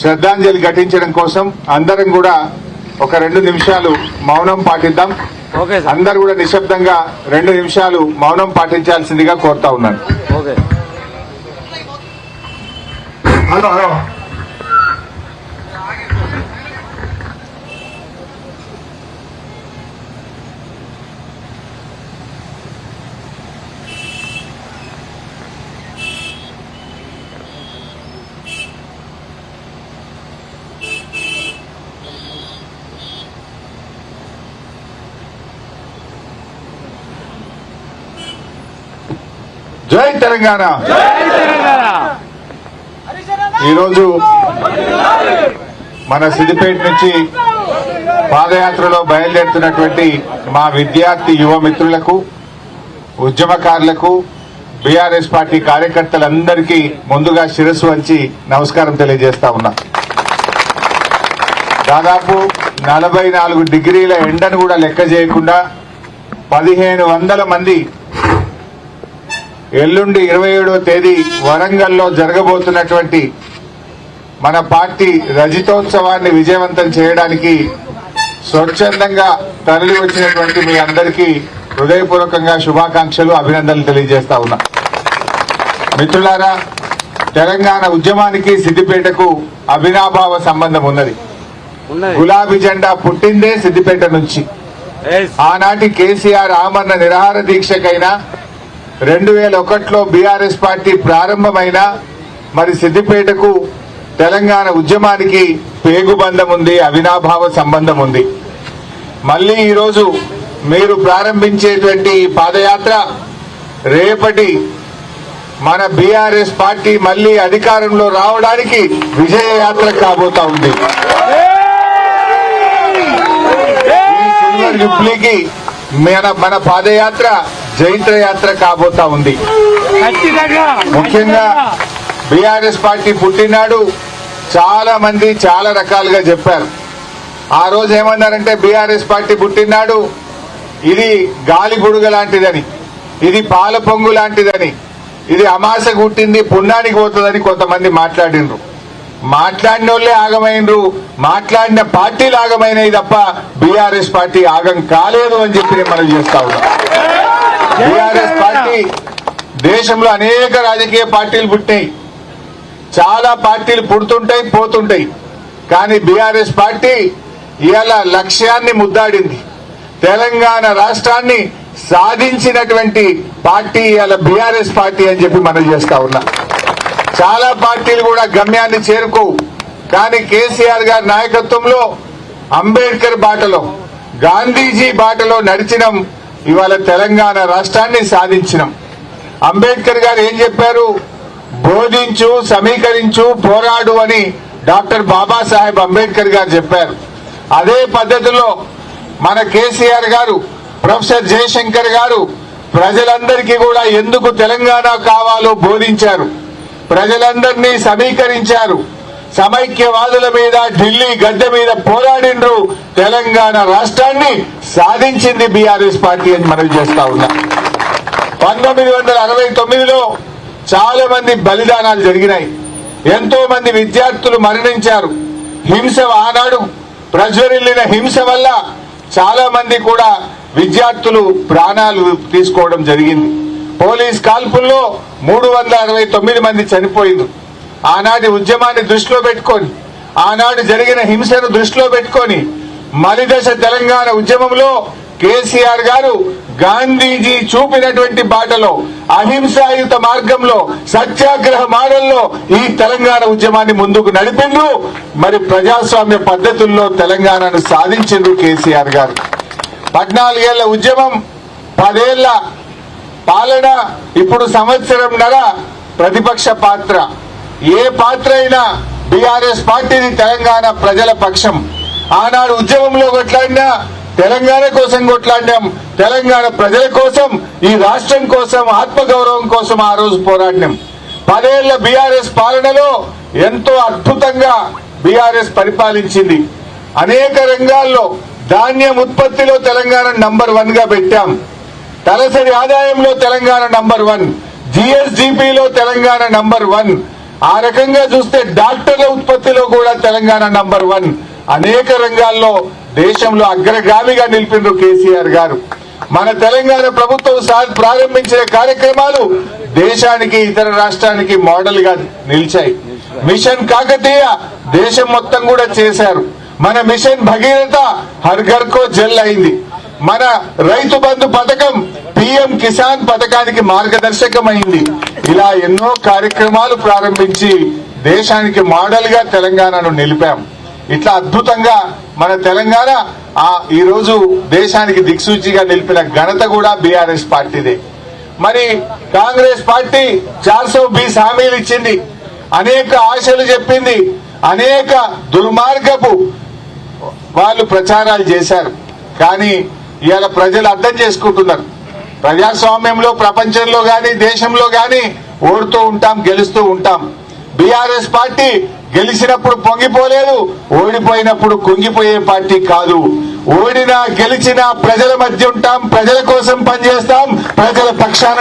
శ్రద్ధాంజలి ఘటించడం కోసం అందరం కూడా ఒక రెండు నిమిషాలు మౌనం పాటిద్దాం. అందరు కూడా నిశ్శబ్దంగా రెండు నిమిషాలు మౌనం పాటించాల్సిందిగా కోరుతా ఉన్నాను. జై తెలంగాణ. ఈరోజు మన సిద్దిపేట నుంచి పాదయాత్రలో బయలుదేరుతున్నటువంటి మా విద్యార్థి యువ మిత్రులకు ఉద్యమకారులకు బీఆర్ఎస్ పార్టీ కార్యకర్తలందరికీ ముందుగా శిరస్సు వంచి నమస్కారం తెలియజేస్తా ఉన్నా. దాదాపు నలభై నాలుగు డిగ్రీల ఎండను కూడా లెక్క చేయకుండా పదిహేను వందల మంది ఎల్లుండి ఇరవై ఏడో తేదీ వరంగల్లో జరగబోతున్నటువంటి మన పార్టీ రజితోత్సవాన్ని విజయవంతం చేయడానికి స్వచ్ఛందంగా తరలి వచ్చినటువంటి మీ అందరికీ హృదయపూర్వకంగా శుభాకాంక్షలు అభినందనలు తెలియజేస్తా ఉన్నా. మిత్రులారా తెలంగాణ ఉద్యమానికి సిద్దిపేటకు అవినాభావ సంబంధం ఉన్నది. గులాబీ జెండా పుట్టిందే సిద్దిపేట నుంచి. ఆనాటి కేసీఆర్ ఆమరణ నిరాహార దీక్షకైనా రెండు వేల ఒకటిలో బీఆర్ఎస్ పార్టీ ప్రారంభమైన మరి సిద్దిపేటకు తెలంగాణ ఉద్యమానికి పేగుబంధం ఉంది అవినాభావ సంబంధం ఉంది. మళ్ళీ ఈరోజు మీరు ప్రారంభించేటువంటి ఈ పాదయాత్ర రేపటి మన బీఆర్ఎస్ పార్టీ మళ్ళీ అధికారంలో రావడానికి విజయయాత్ర కాబోతా ఉంది. సిల్వర్ మన మన పాదయాత్ర జైత్ర యాత్ర కాబోతా ఉంది. ముఖ్యంగా బీఆర్ఎస్ పార్టీ పుట్టినాడు చాలా మంది చాలా రకాలుగా చెప్పారు. ఆ రోజు ఏమన్నారంటే బీఆర్ఎస్ పార్టీ పుట్టినాడు ఇది గాలి బుడుగ లాంటిదని ఇది పాల పొంగు లాంటిదని ఇది అమాస గుట్టింది పుణ్యానికి పోతుందని కొంతమంది మాట్లాడినరు. మాట్లాడిన వాళ్ళే ఆగమైనరు మాట్లాడిన పార్టీలు ఆగమైనవి తప్ప బీఆర్ఎస్ పార్టీ ఆగం కాలేదు అని చెప్పి మనం చేస్తా ఉన్నాం. బీఆర్ఎస్ పార్టీ దేశంలో అనేక రాజకీయ పార్టీలు పుట్టాయి చాలా పార్టీలు పుడుతుంటాయి పోతుంటాయి. కానీ బీఆర్ఎస్ పార్టీ ఇవాళ లక్ష్యాన్ని ముద్దాడింది. తెలంగాణ రాష్ట్రాన్ని సాధించినటువంటి పార్టీ ఇవాళ బీఆర్ఎస్ పార్టీ అని చెప్పి మనం చేస్తా ఉన్నా. చాలా పార్టీలు కూడా గమ్యాన్ని చేరుకోవు కానీ కేసీఆర్ గారి నాయకత్వంలో అంబేద్కర్ బాటలో గాంధీజీ బాటలో నడిచినాం ఇవాళ తెలంగాణ రాష్ట్రాన్ని సాధించినాం. అంబేద్కర్ గారు ఏం చెప్పారు? బోధించు సమీకరించు పోరాడు అని డాక్టర్ బాబాసాహెబ్ అంబేద్కర్ గారు చెప్పారు. అదే పద్ధతిలో మన కేసీఆర్ గారు ప్రొఫెసర్ జయశంకర్ గారు ప్రజలందరికీ కూడా ఎందుకు తెలంగాణ కావాలో బోధించారు. ప్రజలందరినీ సమీకరించారు. సమైక్యవాదుల మీద ఢిల్లీ గడ్డ మీద పోరాడిండ్రు తెలంగాణ రాష్ట్రాన్ని సాధించింది బీఆర్ఎస్ పార్టీ అని మనవి చేస్తా ఉన్నా. పంతొమ్మిది వందల అరవై తొమ్మిదిలో చాలా మంది బలిదానాలు జరిగినాయి. ఎంతో మంది విద్యార్థులు మరణించారు. హింస ఆనాడు ప్రజ్వరిల్లిన హింస వల్ల చాలా మంది కూడా విద్యార్థులు ప్రాణాలు తీసుకోవడం జరిగింది. పోలీస్ కాల్పుల్లో మూడు వందల అరవై తొమ్మిది మంది చనిపోయింది ఆనాటి ఉద్యమాన్ని దృష్టిలో పెట్టుకొని ఆనాడు జరిగిన హింసను దృష్టిలో పెట్టుకొని మలిదశ తెలంగాణ ఉద్యమంలో కేసీఆర్ గారు గాంధీజీ చూపినటువంటి బాటలో అహింసాయుత మార్గంలో సత్యాగ్రహ మాడల్లో ఈ తెలంగాణ ఉద్యమాన్ని ముందుకు నడిపిండు మరి ప్రజాస్వామ్య పద్ధతుల్లో తెలంగాణను సాధించిండు కేసీఆర్ గారు. పద్నాలుగేళ్ళ ఉద్యమం పదేళ్ళ పాలన ఇప్పుడు సంవత్సరంన్నర ప్రతిపక్ష పాత్ర. ఏ పాత్ర అయినా బీఆర్ఎస్ పార్టీని తెలంగాణ ప్రజల పక్షం. ఆనాడు ఉద్యమంలో కొట్లాడినా తెలంగాణ కోసం కొట్లాడినాం. తెలంగాణ ప్రజల కోసం ఈ రాష్ట్రం కోసం ఆత్మగౌరవం కోసం ఆ రోజు పోరాడినాం. పదేళ్ళ బీఆర్ఎస్ పాలనలో ఎంతో అద్భుతంగా బీఆర్ఎస్ పరిపాలించింది. అనేక రంగాల్లో ధాన్యం ఉత్పత్తిలో తెలంగాణ నంబర్ వన్గా పెట్టాం. తలసరి ఆదాయంలో తెలంగాణ నంబర్ వన్ జిఎస్జిపిలో తెలంగాణ నంబర్ వన్ ఆ రకంగా చూస్తే డాక్టర్ల ఉత్పత్తిలో కూడా తెలంగాణ నంబర్ వన్. అనేక రంగాల్లో దేశంలో అగ్రగామిగా నిలిపిండ్రు కేసీఆర్ గారు. మన తెలంగాణ ప్రభుత్వం ప్రారంభించిన కార్యక్రమాలు దేశానికి ఇతర రాష్ట్రానికి మోడల్గా నిలిచాయి. మిషన్ కాకతీయ దేశం మొత్తం కూడా చేశారు. మన మిషన్ భగీరథ హర్ ఘర్ కో జల్ అయింది. మన రైతు బంధు పథకం పిఎం కిసాన్ పథకానికి మార్గదర్శకమైంది. ఇలా ఎన్నో కార్యక్రమాలు ప్రారంభించి దేశానికి మోడల్గా తెలంగాణను నిలిపాం. ఇట్లా అద్భుతంగా మన తెలంగాణ ఆ ఈ రోజు దేశానికి దిక్సూచిగా నిలిపిన ఘనత కూడా బీఆర్ఎస్ పార్టీదే. మరి కాంగ్రెస్ పార్టీ చార్సో బీస్ హామీలు ఇచ్చింది. అనేక ఆశలు చెప్పింది. అనేక దుర్మార్గపు వాళ్ళు ప్రచారాలు చేశారు. కానీ ఇవాళ ప్రజలు అర్థం చేసుకుంటున్నారు. ప్రజాస్వామ్యంలో ప్రపంచంలో కానీ దేశంలో కానీ ఓడుతూ ఉంటాం గెలుస్తూ ఉంటాం. బీఆర్ఎస్ పార్టీ గెలిచినప్పుడు పొంగిపోలేదు ఓడిపోయినప్పుడు కుంగిపోయే పార్టీ కాదు. ఓడినా గెలిచినా ప్రజల మధ్య ఉంటాం ప్రజల కోసం పనిచేస్తాం ప్రజల పక్షాన